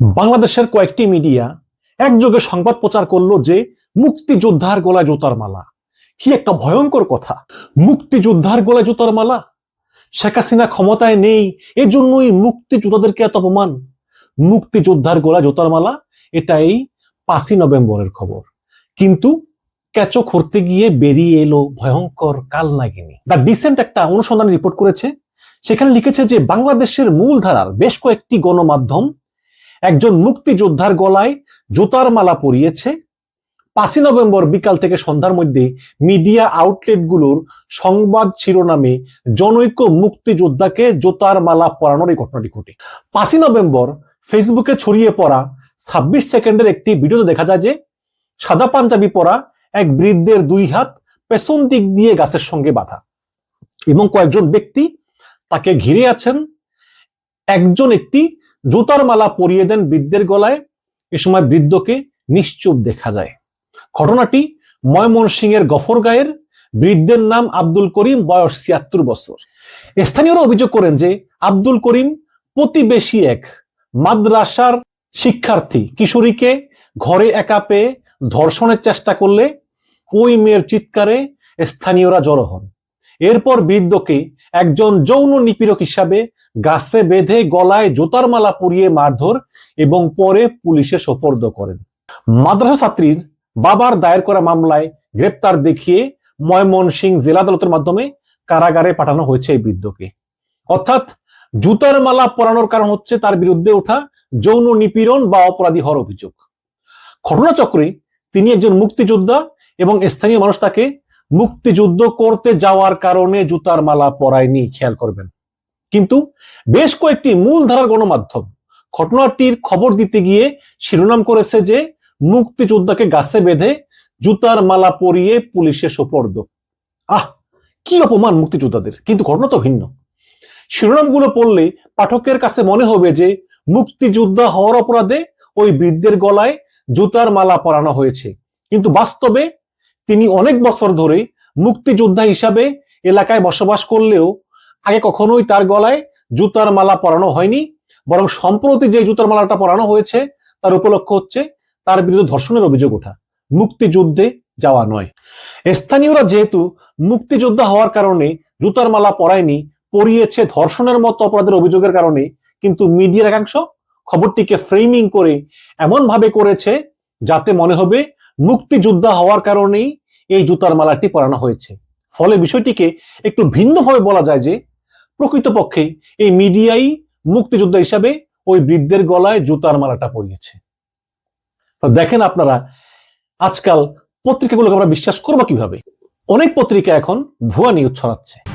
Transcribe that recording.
বাংলাদেশের কয়েকটি মিডিয়া একযোগে সংবাদ প্রচার করল যে মুক্তিযোদ্ধার গলায় জুতার মালা। কি একটা ভয়ঙ্কর কথা। মুক্তিযোদ্ধার গলায় জুতার মালা? শেখ হাসিনা ক্ষমতায় নেই, এজন্যই মুক্তিযোদ্ধাদেরকে এত অপমান। মুক্তিযোদ্ধার গলায় জুতার মালা এটা এই পাঁচই নভেম্বরের খবর। কিন্তু ক্যাচো করতে গিয়ে বেরিয়ে এলো ভয়ঙ্কর কাল নাগিনী দ্য ডিসেন্ট একটা অনুসন্ধান রিপোর্ট করেছে, সেখানে লিখেছে যে বাংলাদেশের মূলধারার বেশ কয়েকটি গণমাধ্যম একজন মুক্তিযোদ্ধার গলায় জুতার মালা পরিয়েছে। পাঁচই নভেম্বর বিকাল থেকে সন্ধ্যার মধ্যে মিডিয়া আউটলেটগুলোর সংবাদ শিরোনামে জনৈক মুক্তিযোদ্ধাকে জুতার মালা পরানোর এই ঘটনাটি ঘটে। পাঁচই নভেম্বর ফেসবুকে ছড়িয়ে পড়া ছাব্বিশ সেকেন্ডের একটি ভিডিওতে দেখা যায় যে সাদা পাঞ্জাবি পরা এক বৃদ্ধের দুই হাত পেছন দিক দিয়ে গাছের সঙ্গে বাঁধা এবং কয়েকজন ব্যক্তি তাকে ঘিরে আছেন। একজন একটি জুতার মালা পরিয়ে দেন বৃদ্ধের গলায়। এ সময় বৃদ্ধকে নিশ্চুপ দেখা যায়। ঘটনাটি ময়মনসিংহের গফরগাঁয়ের বৃদ্ধের নাম আব্দুল করিম, বয়স ছিয়াত্তর বছর। স্থানীয়রা অভিযোগ করেন যে আব্দুল করিম প্রতিবেশী এক মাদ্রাসার শিক্ষার্থী। কিশোরীকে ঘরে একা পেয়ে ধর্ষণের চেষ্টা করলে ওই মেয়ের চিৎকারে স্থানীয়রা জড়ো হন। এরপর বৃদ্ধকে একজন যৌন নিপীড়ক হিসাবে গাছে বেঁধে গলায় জুতার মালা পরিয়ে মারধর এবং পরে পুলিশে সোপর্দ করেন। মাদ্রাসা ছাত্রীর বাবার দায়ের করা মামলায় গ্রেপ্তার দেখিয়ে ময়মনসিংহ জেলা আদালতের মাধ্যমে কারাগারে পাঠানো হয়েছে এই বৃদ্ধকে। অর্থাৎ জুতার মালা পরানোর কারণ হচ্ছে তার বিরুদ্ধে ওঠা যৌন নিপীড়ন বা অপরাধী হওয়ার অভিযোগ। ঘটনাচক্রে তিনি একজন মুক্তিযোদ্ধা এবং স্থানীয় মানুষ তাকে মুক্তিযুদ্ধ করতে যাওয়ার কারণে জুতার মালা পরায়নি, খেয়াল করবেন। কিন্তু বেশ কয়েকটি মূলধারার গণমাধ্যম ঘটনাটির খবর দিতে গিয়ে শিরোনাম করেছে যে মুক্তিযোদ্ধাকে গাছে বেঁধে জুতার মালা পরিয়ে পুলিশে সোপর্দ। আহ, কি অপমান মুক্তিযোদ্ধাদের, কিন্তু ঘটনা তো ভিন্ন। শিরোনামগুলো পড়লে পাঠকের কাছে মনে হবে যে মুক্তিযোদ্ধা হওয়ার অপরাধে ওই বৃদ্ধের গলায় জুতার মালা পরানো হয়েছে। কিন্তু বাস্তবে তিনি অনেক বছর ধরে মুক্তিযোদ্ধা হিসাবে এলাকায় বসবাস করলেও আগে কখনোই তার গলায় জুতার মালা পরানো হয়নি, বরং সম্প্রতি যে জুতার মালাটা পরানো হয়েছে, তার উপলক্ষ হচ্ছে তার বিরুদ্ধে ধর্ষণের অভিযোগ ওঠা। মুক্তিযুদ্ধে যাওয়া নয়। স্থানীয়রা যেহেতু মুক্তিযোদ্ধা হওয়ার কারণে জুতার মালা পরায়নি, পরিয়েছে ধর্ষণের মতো অপরাধের অভিযোগের কারণে, কিন্তু মিডিয়ার একাংশ খবরটিকে ফ্রেমিং করে এমন ভাবে করেছে যাতে মনে হবে মুক্তিযোদ্ধা হওয়ার কারণেই এই জুতার মালাটি পরানো হয়েছে। ফলে বিষয়টিকে একটু ভিন্নভাবে বলা যায় যে প্রকৃতপক্ষে এই মিডিয়াই মুক্তিযোদ্ধা হিসাবে ওই বৃদ্ধের গলায় জুতার মালাটা পরিয়েছে। তো দেখেন আপনারা, আজকাল পত্রিকাগুলোকে আমরা বিশ্বাস করব কীভাবে? অনেক পত্রিকা এখন ভুয়া নিউজ ছড়াচ্ছে।